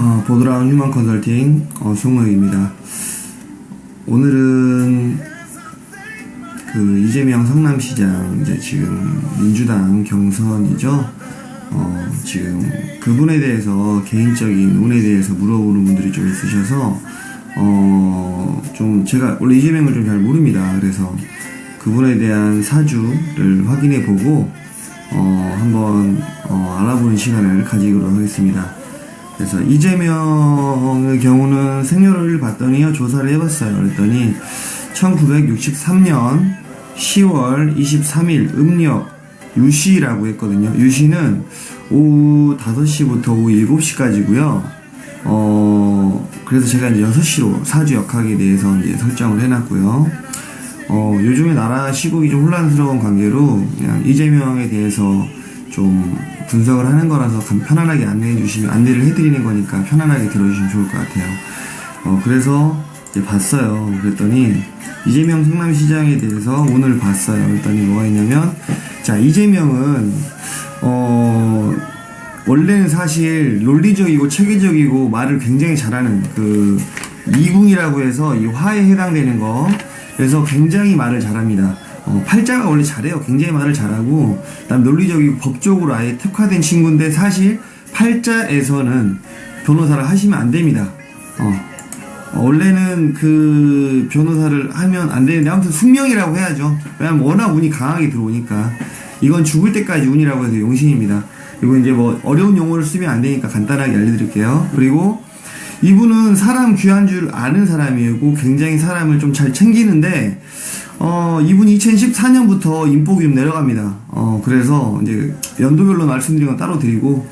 어, 보드라운 휴먼 컨설팅 어, 송호영입니다. 오늘은 그 이재명 성남시장 이제 지금 민주당 경선이죠. 어, 지금 그분에 대해서 개인적인 운에 대해서 물어보는 분들이 좀 있으셔서 어, 좀 제가 원래 이재명을 좀 잘 모릅니다. 그래서 그분에 대한 사주를 확인해 보고 어, 한번 어, 알아보는 시간을 가지도록 하겠습니다. 그래서 이재명의 경우는 생년월일 봤더니요 조사를 해봤어요. 그랬더니 1963년 10월 23일 음력 유시라고 했거든요. 유시는 오후 5시부터 오후 7시까지고요. 어 그래서 제가 이제 6시로 사주 역학에 대해서 이제 설정을 해놨고요. 어 요즘에 나라 시국이 좀 혼란스러운 관계로 그냥 이재명에 대해서 좀 분석을 하는 거라서 간- 편안하게 안내해 주시면 안내를 해드리는 거니까 편안하게 들어주시면 좋을 것 같아요. 어 그래서 이제 봤어요. 그랬더니 이재명 성남시장에 대해서 오늘 봤어요. 그랬더니 뭐가 있냐면 자 이재명은 어 원래는 사실 논리적이고 체계적이고 말을 굉장히 잘하는 그 이궁이라고 해서 이 화에 해당되는 거 그래서 굉장히 말을 잘합니다. 어, 팔자가 원래 잘해요. 굉장히 말을 잘하고 그다음 논리적이고 법적으로 아예 특화된 친구인데 사실 팔자에서는 변호사를 하시면 안 됩니다. 어, 어, 원래는 그 변호사를 하면 안 되는데 아무튼 숙명이라고 해야죠. 왜냐면 워낙 운이 강하게 들어오니까 이건 죽을 때까지 운이라고 해서 용신입니다. 그리고 이제 뭐 어려운 용어를 쓰면 안 되니까 간단하게 알려드릴게요. 그리고 이분은 사람 귀한 줄 아는 사람이고 굉장히 사람을 좀 잘 챙기는데 어 이분이 2014년부터 인복이 좀 내려갑니다. 어 그래서 이제 연도별로 말씀드린 건 따로 드리고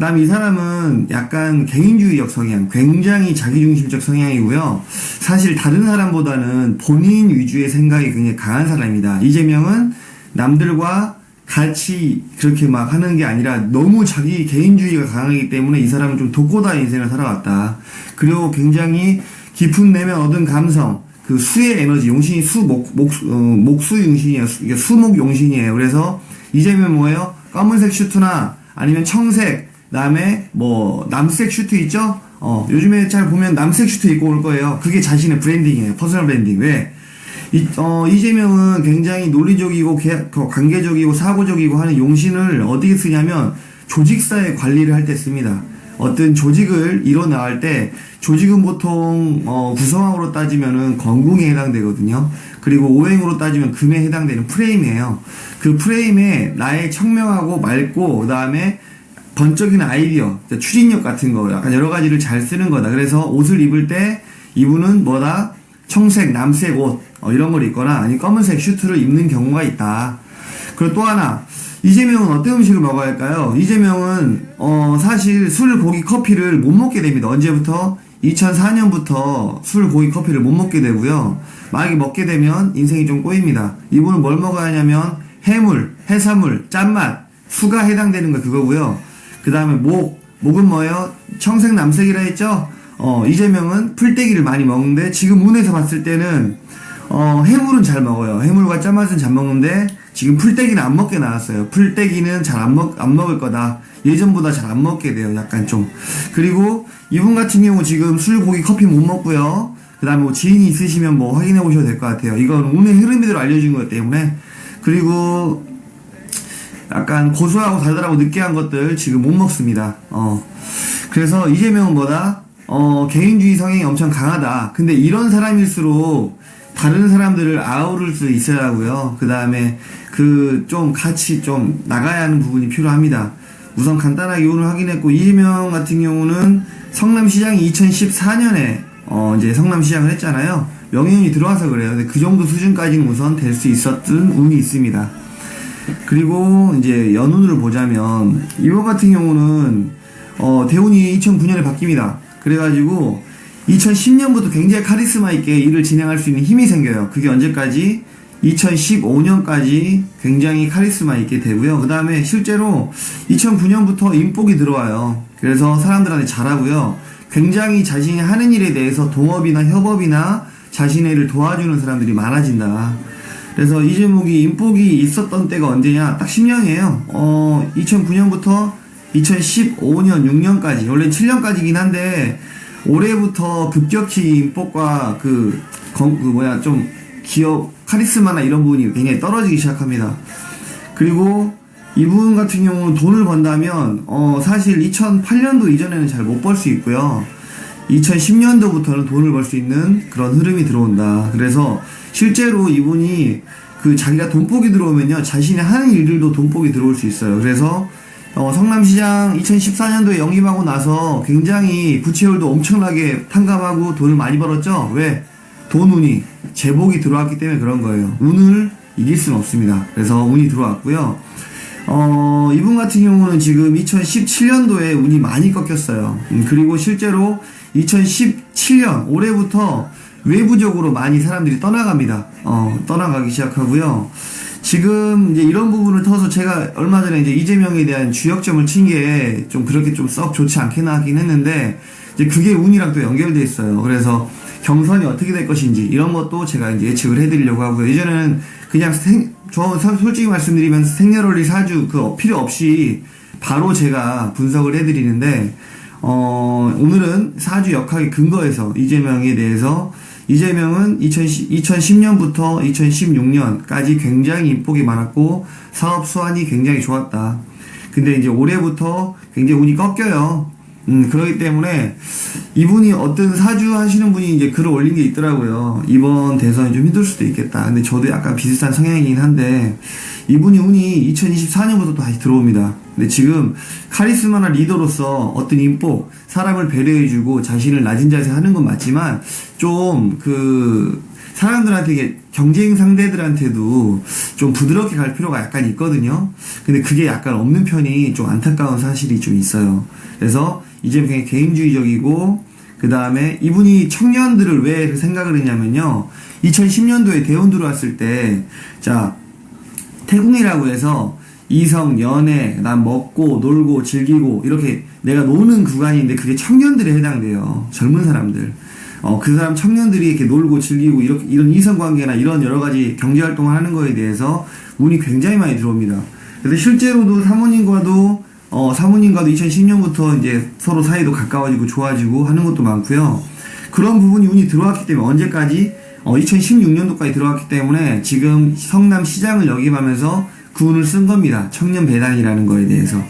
그다음에 이 사람은 약간 개인주의적 성향, 굉장히 자기중심적 성향이고요. 사실 다른 사람보다는 본인 위주의 생각이 굉장히 강한 사람이다. 이재명은 남들과 같이 그렇게 막 하는 게 아니라 너무 자기 개인주의가 강하기 때문에 이 사람은 좀 독고다 인생을 살아왔다. 그리고 굉장히 깊은 내면 얻은 감성, 그 수의 에너지, 용신이 수, 목, 목, 어, 목수 용신이에요. 수- 이게 수목 용신이에요. 그래서 이재명 뭐예요? 검은색 슈트나 아니면 청색, 그다음에 뭐 남색 슈트 있죠? 어, 요즘에 잘 보면 남색 슈트 입고 올 거예요. 그게 자신의 브랜딩이에요. 퍼스널 브랜딩. 왜? 이, 어, 이재명은 굉장히 논리적이고 개- 그 관계적이고 사고적이고 하는 용신을 어디에 쓰냐면 조직사의 관리를 할 때 씁니다. 어떤 조직을 이뤄나갈 때 조직은 보통 어, 구성학으로 따지면은 건궁에 해당되거든요. 그리고 오행으로 따지면 금에 해당되는 프레임이에요. 그 프레임에 나의 청명하고 맑고 그다음에 번쩍이는 아이디어, 추진력 같은 거 약간 여러 가지를 잘 쓰는 거다. 그래서 옷을 입을 때 이분은 뭐다? 청색, 남색 옷 어, 이런 걸 입거나 아니 검은색 슈트를 입는 경우가 있다. 그리고 또 하나 이재명은 어떤 음식을 먹어야 할까요? 이재명은 어 사실 술, 고기, 커피를 못 먹게 됩니다. 언제부터? 2004년부터 술, 고기, 커피를 못 먹게 되고요. 만약에 먹게 되면 인생이 좀 꼬입니다. 이분은 뭘 먹어야 하냐면 해물, 해산물, 짠맛, 수가 해당되는 거 그거고요. 그 다음에 목, 목은 뭐예요? 청색 남색이라 했죠? 어, 이재명은 풀떼기를 많이 먹는데 지금 운에서 봤을 때는 어, 해물은 잘 먹어요. 해물과 짠맛은 잘 먹는데 지금 풀떼기는 안 먹게 나왔어요. 풀떼기는 잘 안 먹, 안 먹을 거다. 예전보다 잘 안 먹게 돼요. 약간 좀. 그리고 이분 같은 경우 지금 술, 고기, 커피 못 먹고요. 그 다음에 뭐 지인이 있으시면 뭐 확인해 보셔도 될 것 같아요. 이건 운의 흐름대로 알려준 거기 때문에. 그리고 약간 고소하고 달달하고 느끼한 것들 지금 못 먹습니다. 어. 그래서 이재명은 뭐다? 어, 개인주의 성향이 엄청 강하다. 근데 이런 사람일수록 다른 사람들을 아우를 수 있어야 하고요. 그 다음에 그 좀 같이 좀 나가야 하는 부분이 필요합니다. 우선 간단하게 오늘 확인했고, 이재명 같은 경우는 성남시장이 2014년에 어, 이제 성남시장을 했잖아요. 명예운이 들어와서 그래요. 근데 그 정도 수준까지는 우선 될 수 있었던 운이 있습니다. 그리고 이제 연운을 보자면 이번 같은 경우는 어, 대운이 2009년에 바뀝니다. 그래가지고 2010년부터 굉장히 카리스마 있게 일을 진행할 수 있는 힘이 생겨요. 그게 언제까지? 2015년까지 굉장히 카리스마 있게 되고요. 그 다음에 실제로 2009년부터 인복이 들어와요. 그래서 사람들한테 잘하고요. 굉장히 자신이 하는 일에 대해서 동업이나 협업이나 자신의 일을 도와주는 사람들이 많아진다. 그래서 이 제목이 인복이 있었던 때가 언제냐? 딱 10년이에요. 어, 2009년부터 2015년, 6년까지, 원래 7년까지긴 한데, 올해부터 급격히 인복과 그, 건- 그 뭐야, 좀, 기업, 카리스마나 이런 부분이 굉장히 떨어지기 시작합니다. 그리고 이분 같은 경우는 돈을 번다면, 어, 사실 2008년도 이전에는 잘 못 벌 수 있고요. 2010년도부터는 돈을 벌 수 있는 그런 흐름이 들어온다. 그래서 실제로 이분이 그 자기가 돈복이 들어오면요. 자신이 하는 일들도 돈복이 들어올 수 있어요. 그래서 어, 성남시장 2014년도에 영입하고 나서 굉장히 부채율도 엄청나게 탕감하고 돈을 많이 벌었죠. 왜? 돈 운이 제복이 들어왔기 때문에 그런 거예요. 운을 이길 수는 없습니다. 그래서 운이 들어왔고요. 어, 이분 같은 경우는 지금 2017년도에 운이 많이 꺾였어요. 음, 그리고 실제로 2017년 올해부터 외부적으로 많이 사람들이 떠나갑니다. 어, 떠나가기 시작하고요. 지금 이제 이런 부분을 터서 제가 얼마 전에 이제 이재명에 대한 주역점을 친 게 좀 그렇게 좀 썩 좋지 않게 나긴 했는데 이제 그게 운이랑 또 연결돼 있어요. 그래서 경선이 어떻게 될 것인지 이런 것도 제가 이제 예측을 해드리려고 하고요. 이제는 그냥 생, 저 사- 솔직히 말씀드리면 생년월일 사주 그 필요 없이 바로 제가 분석을 해드리는데 어, 오늘은 사주 역학의 근거에서 이재명에 대해서 이재명은 2010, 2010년부터 2016년까지 굉장히 인복이 많았고 사업 수완이 굉장히 좋았다. 근데 이제 올해부터 굉장히 운이 꺾여요. 음, 그렇기 때문에 이분이 어떤 사주 하시는 분이 이제 글을 올린 게 있더라고요. 이번 대선이 좀 힘들 수도 있겠다. 근데 저도 약간 비슷한 성향이긴 한데 이분이 운이 2024년부터 다시 들어옵니다. 근데 지금 카리스마나 리더로서 어떤 인복, 사람을 배려해주고 자신을 낮은 자세 하는 건 맞지만 좀 그 사람들한테 경쟁 상대들한테도 좀 부드럽게 갈 필요가 약간 있거든요. 근데 그게 약간 없는 편이 좀 안타까운 사실이 좀 있어요. 그래서 이제 굉장히 개인주의적이고 그 다음에 이분이 청년들을 왜 생각을 했냐면요. 2010년도에 대원 들어왔을 때, 자, 태국이라고 해서 이성, 연애, 난 먹고, 놀고, 즐기고, 이렇게 내가 노는 구간인데 그게 청년들에 해당돼요. 젊은 사람들. 어, 그 사람 청년들이 이렇게 놀고 즐기고, 이렇게, 이런 이성관계나 이런 여러 가지 경제활동을 하는 거에 대해서 운이 굉장히 많이 들어옵니다. 그래서 실제로도 사모님과도, 어, 사모님과도 2010년부터 이제 서로 사이도 가까워지고 좋아지고 하는 것도 많고요. 그런 부분이 운이 들어왔기 때문에 언제까지 어, 2016년도까지 들어왔기 때문에 지금 성남 시장을 역임하면서 그 운을 쓴 겁니다. 청년 배당이라는 거에 대해서.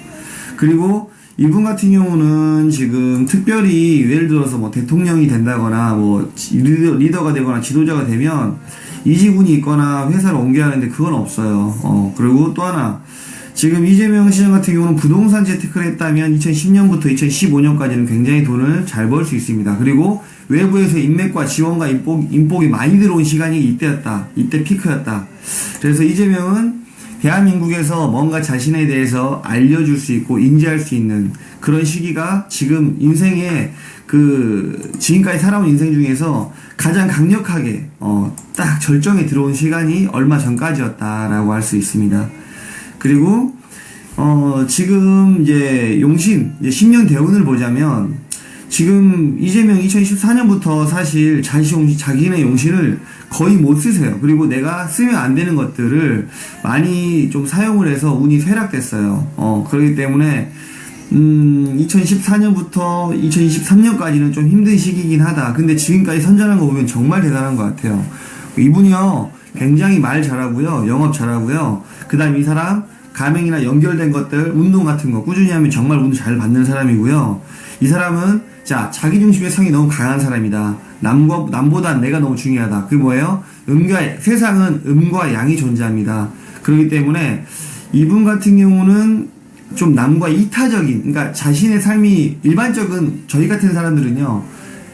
그리고 이분 같은 경우는 지금 특별히 예를 들어서 뭐 대통령이 된다거나 뭐 지- 리더, 리더 가 되거나 지도자가 되면 이직운이 있거나 회사를 옮겨야 하는데 그건 없어요. 어, 그리고 또 하나 지금 이재명 시장 같은 경우는 부동산 재테크를 했다면 2010년부터 2015년까지는 굉장히 돈을 잘 벌 수 있습니다. 그리고 외부에서 인맥과 지원과 인복, 인복이 많이 들어온 시간이 이때였다. 이때 피크였다. 그래서 이재명은 대한민국에서 뭔가 자신에 대해서 알려줄 수 있고 인지할 수 있는 그런 시기가 지금 인생의 그 지금까지 살아온 인생 중에서 가장 강력하게 어, 딱 절정에 들어온 시간이 얼마 전까지였다라고 할 수 있습니다. 그리고 어 지금 이제 용신 이제 10년 대운을 보자면 지금 이재명 2014년부터 사실 자시 용신 자기네 용신을 거의 못 쓰세요. 그리고 내가 쓰면 안 되는 것들을 많이 좀 사용을 해서 운이 쇠락됐어요. 어 그렇기 때문에 음 2014년부터 2023년까지는 좀 힘든 시기이긴 하다. 근데 지금까지 선전한 거 보면 정말 대단한 것 같아요. 이분이요 굉장히 말 잘하고요 영업 잘하고요 그 다음 이 사람 가맹이나 연결된 것들 운동 같은 거 꾸준히 하면 정말 운 잘 받는 사람이고요 이 사람은 자 자기 중심의 성이 너무 강한 사람이다 남과 남보다 내가 너무 중요하다 그게 뭐예요 음과 세상은 음과 양이 존재합니다 그렇기 때문에 이분 같은 경우는 좀 남과 이타적인 그러니까 자신의 삶이 일반적인 저희 같은 사람들은요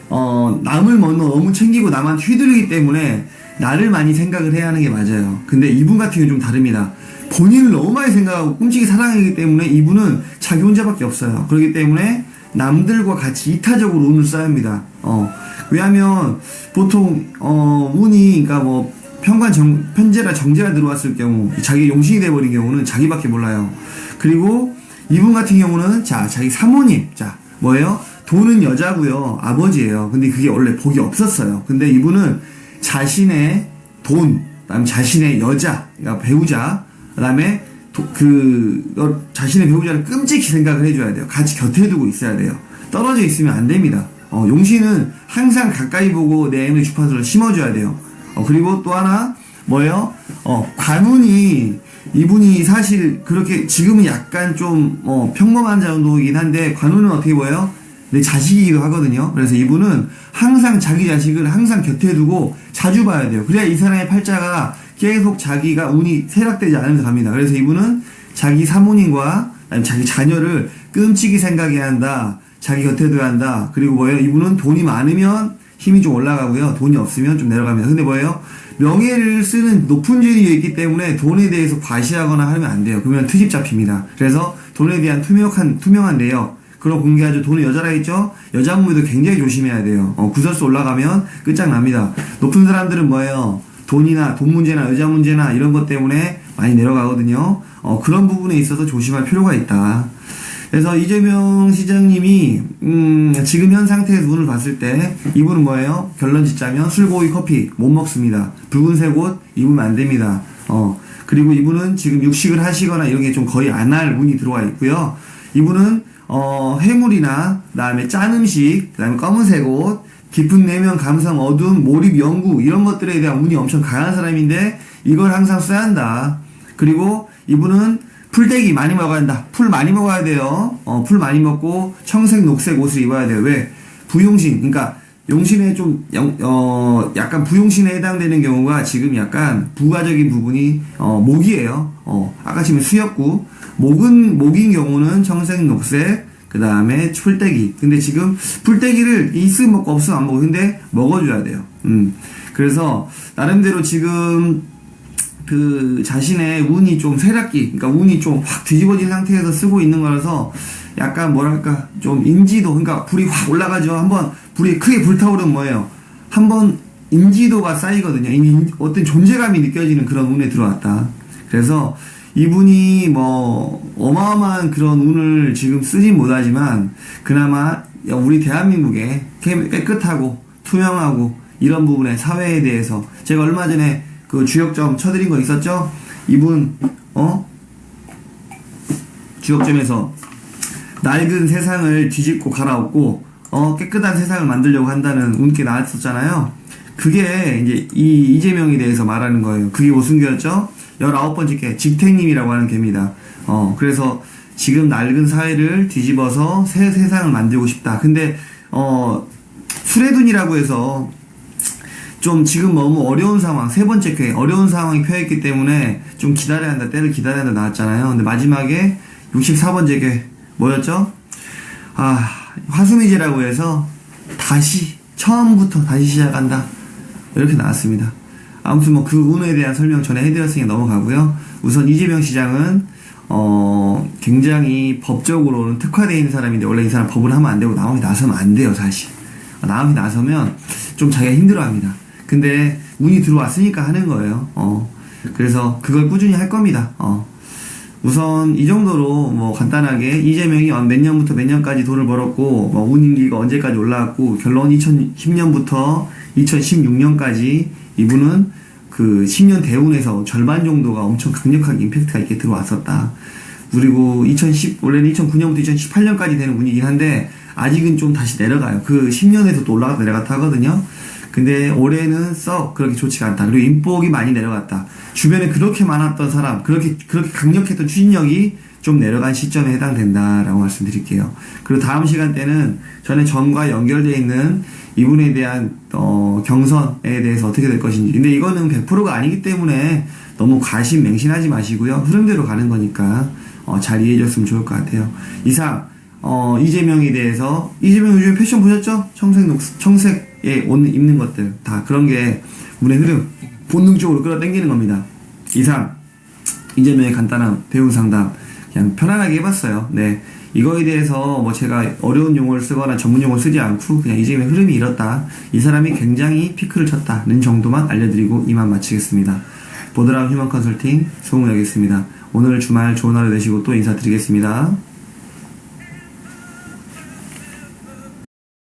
어, 남을 너무 챙기고 남한테 휘두르기 때문에 나를 많이 생각을 해야 하는 게 맞아요. 근데 이분 같은 경우는 좀 다릅니다. 본인을 너무 많이 생각하고 꿈치기 사랑하기 때문에 이분은 자기 혼자밖에 없어요. 그렇기 때문에 남들과 같이 이타적으로 운을 합니다. 어, 왜냐하면 보통 어, 운이 그러니까 뭐 편관 정, 편제라 정제가 들어왔을 경우 자기 용신이 돼버린 경우는 자기밖에 몰라요. 그리고 이분 같은 경우는 자 자기 사모님 자 뭐예요? 돈은 여자고요 아버지예요. 근데 그게 원래 복이 없었어요. 근데 이분은 자신의 돈, 그다음 자신의 여자, 그러니까 배우자, 그다음에 도- 그 어, 자신의 배우자를 끔찍히 생각을 해줘야 돼요. 같이 곁에 두고 있어야 돼요. 떨어져 있으면 안 됩니다. 어, 용신은 항상 가까이 보고 내 에너지 주파수를 심어줘야 돼요. 어, 그리고 또 하나 뭐예요? 어, 관운이 이분이 사실 그렇게 지금은 약간 좀 어, 평범한 정도이긴 한데 관운은 어떻게 보여요? 내 자식이기도 하거든요. 그래서 이분은 항상 자기 자식을 항상 곁에 두고 자주 봐야 돼요. 그래야 이 사람의 팔자가 계속 자기가 운이 쇠락되지 않으면서 갑니다. 그래서 이분은 자기 사모님과 자기 자녀를 끔찍이 생각해야 한다. 자기 곁에 둬야 한다. 그리고 뭐예요? 이분은 돈이 많으면 힘이 좀 올라가고요. 돈이 없으면 좀 내려갑니다. 근데 뭐예요? 명예를 쓰는 높은 죄이 있기 때문에 돈에 대해서 과시하거나 하면 안 돼요. 그러면 트집 잡힙니다. 그래서 돈에 대한 투명한, 투명한 내역, 그런 공개하죠. 돈은 여자라 했죠? 여자 부모도 굉장히 조심해야 돼요. 어, 구설수 올라가면 끝장납니다. 높은 사람들은 뭐예요? 돈이나 돈 문제나 여자 문제나 이런 것 때문에 많이 내려가거든요. 어, 그런 부분에 있어서 조심할 필요가 있다. 그래서 이재명 시장님이 음, 지금 현 상태에서 운을 봤을 때 이분은 뭐예요? 결론 짓자면 술, 고기, 커피 못 먹습니다. 붉은색 옷 입으면 안 됩니다. 어, 그리고 이분은 지금 육식을 하시거나 이런 게 좀 거의 안할 운이 들어와 있고요. 이분은 어, 해물이나 그다음에 짠 음식, 그다음에 검은색 옷, 깊은 내면 감성, 어두움, 몰입, 연구 이런 것들에 대한 운이 엄청 강한 사람인데 이걸 항상 써야 한다. 그리고 이분은 풀떼기 많이 먹어야 한다. 풀 많이 먹어야 돼요. 어, 풀 많이 먹고 청색, 녹색 옷을 입어야 돼요. 왜? 부용신, 그러니까 용신에 좀 영- 어, 약간 부용신에 해당되는 경우가 지금 약간 부가적인 부분이 어, 목이에요. 어, 아까 지금 수였고 목은 목인 경우는 청색, 녹색 그 다음에 풀떼기. 근데 지금 풀떼기를 있으면 먹고 없으면 안 먹어. 근데 먹어줘야 돼요. 음. 그래서 나름대로 지금 그 자신의 운이 좀 쇠락기, 그러니까 운이 좀 확 뒤집어진 상태에서 쓰고 있는 거라서 약간 뭐랄까 좀 인지도, 그러니까 불이 확 올라가죠. 한번 불이 크게 불타오르면 뭐예요? 한번 인지도가 쌓이거든요. 인- 어떤 존재감이 느껴지는 그런 운에 들어왔다. 그래서 이분이 뭐 어마어마한 그런 운을 지금 쓰진 못하지만 그나마 우리 대한민국의 깨- 깨끗하고 투명하고 이런 부분에 사회에 대해서 제가 얼마 전에 그 주역점 쳐드린 거 있었죠? 이분 어 주역점에서 낡은 세상을 뒤집고 갈아엎고 어 깨끗한 세상을 만들려고 한다는 운께 나왔었잖아요. 그게 이제 이 이재명에 대해서 말하는 거예요. 그게 개였죠? 19번째 개 직택님이라고 하는 개입니다. 어 그래서 지금 낡은 사회를 뒤집어서 새 세상을 만들고 싶다. 근데 어 수레둔이라고 해서 좀 지금 너무 어려운 상황 세 번째 회 어려운 상황이 펴있기 때문에 좀 기다려야 한다 때를 기다려야 한다 나왔잖아요 근데 마지막에 64번째 회 뭐였죠? 아 화수미제라고 해서 다시 처음부터 다시 시작한다 이렇게 나왔습니다 아무튼 뭐 그 운에 대한 설명 전에 해드렸으니까 넘어가고요 우선 이재명 시장은 어 굉장히 법적으로는 특화되어 있는 사람인데 원래 이 사람 법을 하면 안 되고 나오게 나서면 안 돼요 사실 나오게 나서면 좀 자기가 힘들어합니다. 근데 운이 들어왔으니까 하는 거예요. 어. 그래서 그걸 꾸준히 할 겁니다. 어. 우선 이 정도로 뭐 간단하게 이재명이 몇 년부터 몇 년까지 돈을 벌었고 뭐 운임기가 언제까지 올라왔고 결론 2010년부터 2016년까지 이분은 그 10년 대운에서 절반 정도가 엄청 강력하게 임팩트가 있게 들어왔었다. 그리고 2010 원래는 2009년부터 2018년까지 되는 운이긴 한데 아직은 좀 다시 내려가요. 그 10년에서 또 올라갔다 내려갔다 하거든요. 근데 올해는 썩 그렇게 좋지가 않다. 그리고 인복이 많이 내려갔다. 주변에 그렇게 많았던 사람, 그렇게 그렇게 강력했던 추진력이 좀 내려간 시점에 해당된다라고 말씀드릴게요. 그리고 다음 시간 때는 전에 전과 연결되어 있는 이분에 대한 어, 경선에 대해서 어떻게 될 것인지. 근데 이거는 100%가 아니기 때문에 너무 과신 맹신하지 마시고요. 흐름대로 가는 거니까 어, 잘 이해해 줬으면 좋을 것 같아요. 이상 어, 이재명에 대해서 이재명 요즘 패션 보셨죠? 청색 녹 청색에 옷 입는 것들 다 그런 게 운의 흐름 본능적으로 끌어당기는 겁니다. 이상 이재명의 간단한 배운 상담 그냥 편안하게 해봤어요. 네. 이거에 대해서 뭐 제가 어려운 용어를 쓰거나 전문 용어를 쓰지 않고 그냥 이재명의 흐름이 이렇다. 이 사람이 굉장히 피크를 쳤다는 정도만 알려드리고 이만 마치겠습니다. 보드람 휴먼 컨설팅 송우혁이었습니다. 오늘 주말 좋은 하루 되시고 또 인사드리겠습니다.